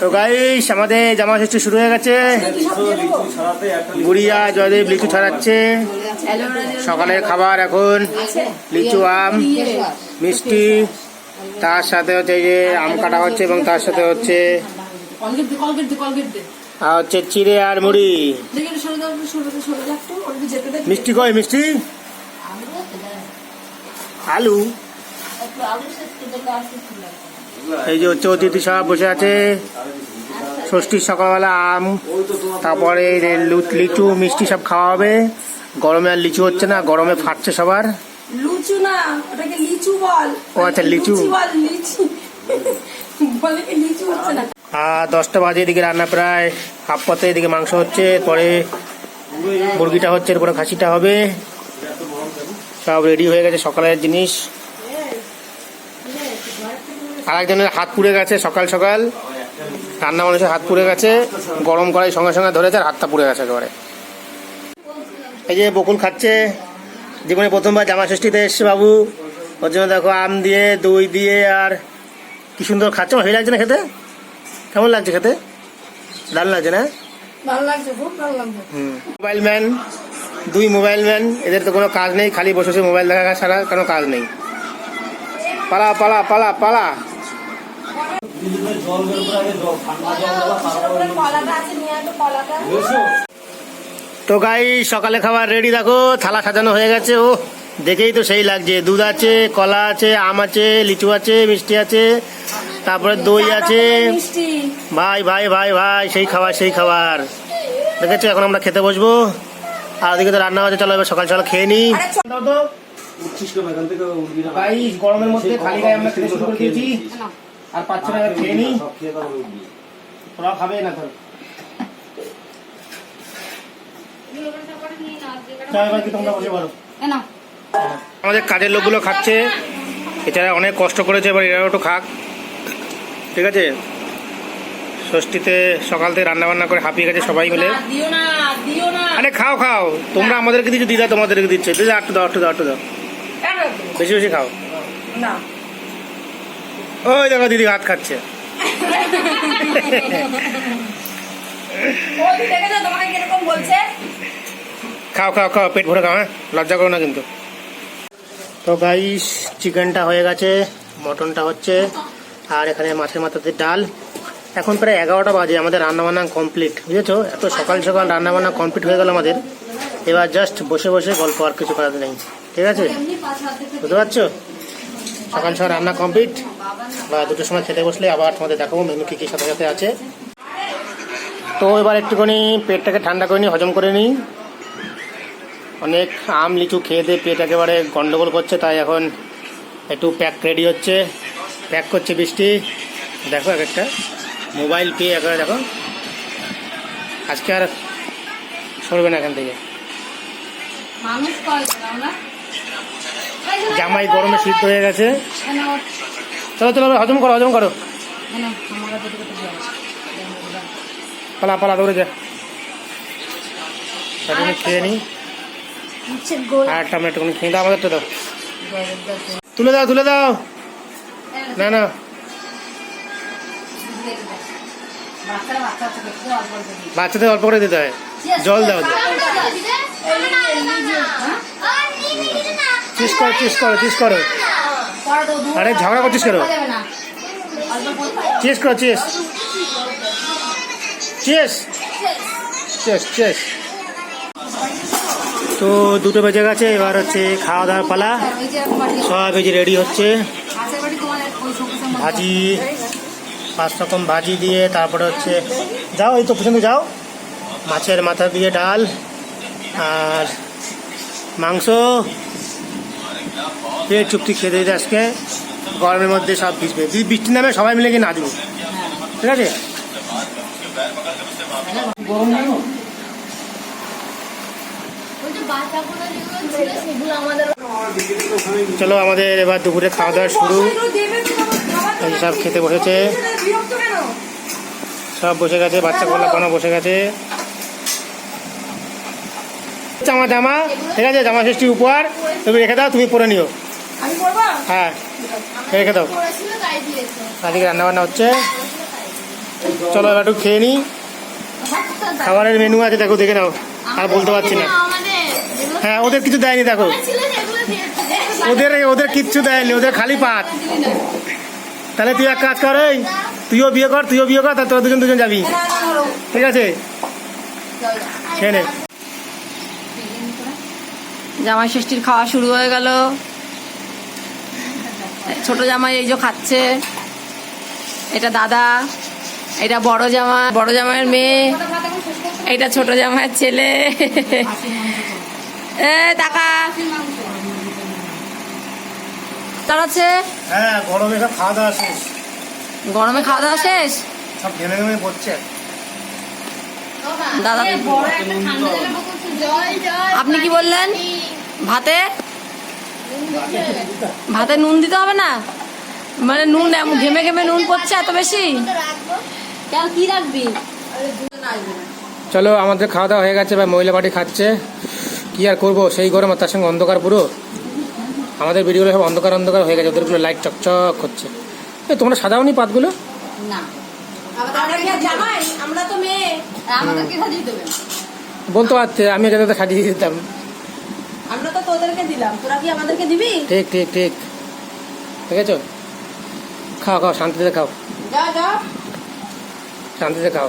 তো গাইস আমাদের জামা ষষ্ঠী শুরু হয়ে গেছে। গুড়িয়া জয়দেব লিচু ছড়াচ্ছে। সকালের খাবার এখন লিচু আম মিষ্টি তার সাথে হচ্ছে যে আম কাটা হচ্ছে এবং তার সাথে হচ্ছে আর হচ্ছে চিড়ে আর মুড়ি। মিষ্টি কই মিষ্টি? আলু। এই যে হচ্ছে অতিথি সব বসে আছে। ষষ্ঠীর সকালবেলা আম তারপরে লিচু মিষ্টি সব খাওয়া হবে। গরমে আর লিচু হচ্ছে না গরমে ফাটছে সবার। লুচু না ওটাকে লিচু বল। ও আচ্ছা, লিচু। বল লিচু। বলে লিচু হচ্ছে না? আর দশটা বাজে এদিকে রান্না প্রায় হাফ পথে এদিকে মাংস হচ্ছে পরে মুরগিটা হচ্ছে এরপরে খাসিটা হবে। সব রেডি হয়ে গেছে সকালের জিনিস। আর একজনের হাত পুড়ে গেছে সকাল সকাল। রান্না মানুষের হাত পুড়ে গেছে গরম করাই সঙ্গে সঙ্গে ধরেছে আর হাতটা পুড়ে গেছে একেবারে। এই যে বকুল খাচ্ছে জীবনে প্রথমবার জামা ষষ্ঠীতে এসছে বাবু। ওর জন্য দেখো আম দিয়ে দই দিয়ে আর কি সুন্দর খাচ্ছে। ভালো লাগছে না খেতে? কেমন লাগছে খেতে? দারুণ লাগছে না? মোবাইল ম্যান দুই মোবাইল ম্যান এদের তো কোনো কাজ নেই খালি বসে বসে মোবাইল দেখা ছাড়া কোনো কাজ নেই। পালা পালা পালা পালা। কলাটা আছে নিয়ে আসো কলাটা। তো গাই সকালে খাবার রেডি দেখো থালা সাজানো হয়ে গেছে ও দেখেই তো সেই লাগছে দুধ আছে কলা আছে আম আছে লিচু আছে মিষ্টি আছে তারপরে দই আছে। ভাই ভাই ভাই ভাই সেই খাবার সেই খাবার। দেখেছ এখন আমরা খেতে বসবো। আর ওদিকে তো রান্না হচ্ছে চলো এবার সকাল সকাল খেয়ে নিই। গরমের মধ্যে খালি গায়ে আমরা খেতে শুরু করে দিয়েছি। আর পাঁচ ছ টাকা খেয়ে নিই। তোরা খাবে না নাও। আমাদের কাজের লোকগুলো খাচ্ছে। এছাড়া অনেক কষ্ট করেছে এবার এরাও একটু খাক। ঠিক আছে? ষষ্ঠীতে সকাল থেকে রান্না বান্না করে হাঁপিয়ে গেছে সবাই মিলে। না, দিও না দিও না। আরে খাও খাও। তোমরা আমাদেরকে দিচ্ছ দিদা তোমাদেরকে দিচ্ছে। দিদা একটু দাও একটু দাও একটু দাও। বেশি বেশি খাও। না। ওই দেখো দিদি ভাত খাচ্ছে। খাও খাও খাও পেট ভরে খাও হ্যাঁ? লজ্জা করো না কিন্তু। তো গাইস চিকেনটা হয়ে গেছে মটনটা হচ্ছে আর এখানে মাছের মাথাতে ডাল। এখন প্রায় এগারোটা বাজে আমাদের রান্নাবান্না কমপ্লিট বুঝেছ? এত সকাল সকাল রান্নাবান্না কমপ্লিট হয়ে গেল আমাদের। এবার জাস্ট বসে বসে গল্প আর কিছু করাতে নেই ঠিক আছে? বুঝতে পারছ? সকাল সকাল রান্না কমপ্লিট বা দুটোর সময় খেতে বসলে আবার তোমাদের দেখাবো মেনু কী কী সাথে সাথে আছে। তো এবার একটুখানি পেটটাকে ঠান্ডা করে নিই হজম করে নিই। অনেক আম লিচু খেয়ে দিয়ে পেট একেবারে গন্ডগোল করছে তাই এখন একটু প্যাক রেডি হচ্ছে। প্যাক করছে বৃষ্টি। দেখো এক একটা। মোবাইল পেয়ে একেবারে দেখো। আজকে আর সরবে না এখান থেকে। জামাই গরমে সিদ্ধ হয়ে গেছে। চলো চলো হজম করো হজম করো পালা পালা দৌড়ে যা একটুখানি খেয়ে নিই আর একটা আমরা একটুখানি খেয়ে দাও আমাদেরটা দাও তুলে দাও তুলে দাও না না বাচ্চাদের অল্প করে দিতে হয় জল দাও চিস করো চিস করো চিস করো আরে ঝগড়া করছিস কেন? চেস করো চিস চিস চেস চেস তো দুটো বেজে গেছে, এবার হচ্ছে খাওয়া দাওয়ার পালা। সব এই যে রেডি হচ্ছে। ভাজি পাঁচ রকম ভাজি দিয়ে তারপরে হচ্ছে, যাও এই তো পিছনে যাও। মাছের মাথা দিয়ে ডাল আর মাংস। পেট চুক্তি খেতে দিতে আজকে? গরমের মধ্যে সব ভিজবে। যদি বৃষ্টি নামে সবাই মিলে গিয়ে নাচবো ঠিক আছে? গরম চলো আমাদের এবার দুপুরে খাওয়া দাওয়া শুরু। দেবে সব খেতে বসেছে। সব বসে গেছে বাচ্চা গোলা কোনো বসে গেছে। জামা জামা ঠিক আছে? জামা ষষ্ঠী উপহার তুমি রেখে দাও তুমি পরে নিও। হ্যাঁ রেখে দাও। আজকে রান্না বান্না হচ্ছে। চলো এবার একটু খেয়ে নিই খাবারের মেনু আছে দেখো দেখে নাও। আর বলতে পারছি না। হ্যাঁ ওদের কিছু দেয়নি দেখো। ওদের ওদের কিচ্ছু দেয়নি ওদের খালি পাত তাহলে তুই এক কাজ কর তুইও বিয়ে কর তুইও বিয়ে কর তা তোরা দুজন দুজন যাবি। ঠিক আছে? খেয়ে নে। জামাই ষষ্ঠীর খাওয়া শুরু হয়ে গেল। ছোট জামাই এই যে খাচ্ছে। এটা দাদা এটা বড় জামা বড় জামাইয়ের মেয়ে এটা ছোট জামাইয়ের ছেলে। এ টাকা। দাঁড়াচ্ছে হ্যাঁ গরমে খাওয়া দাওয়া শেষ। গরমে খাওয়া দাওয়া শেষ? সব ঘেমে ঘেমে পড়ছে। দাদা আপনি কি বললেন? ভাতে? ভাতে নুন দিতে হবে না? মানে নুন ঘেমে ঘেমে নুন পড়ছে এত বেশি? কি রাখবি? চলো আমাদের খাওয়া দাওয়া হয়ে গেছে বা মহিলা পার্টি খাচ্ছে। কি আর করব? সেই গরম আর তার সঙ্গে অন্ধকার পুরো। আমাদের ভিডিওগুলো সব অন্ধকার অন্ধকার হয়ে গেছে ওদেরগুলো লাইট চকচক করছে। এ তোমরা সাদাও নি পাতগুলো? না। আমরা তো মেয়ে। বলতে পারতে আমি যাতে সাজিয়ে দিতাম। তোদেরকে দিলাম। তোরা কি আমাদেরকে দিবি? ঠিক ঠিক ঠিক। ঠিক আছে খাও খাও শান্তিতে খাও। যা যা। শান্তিতে খাও।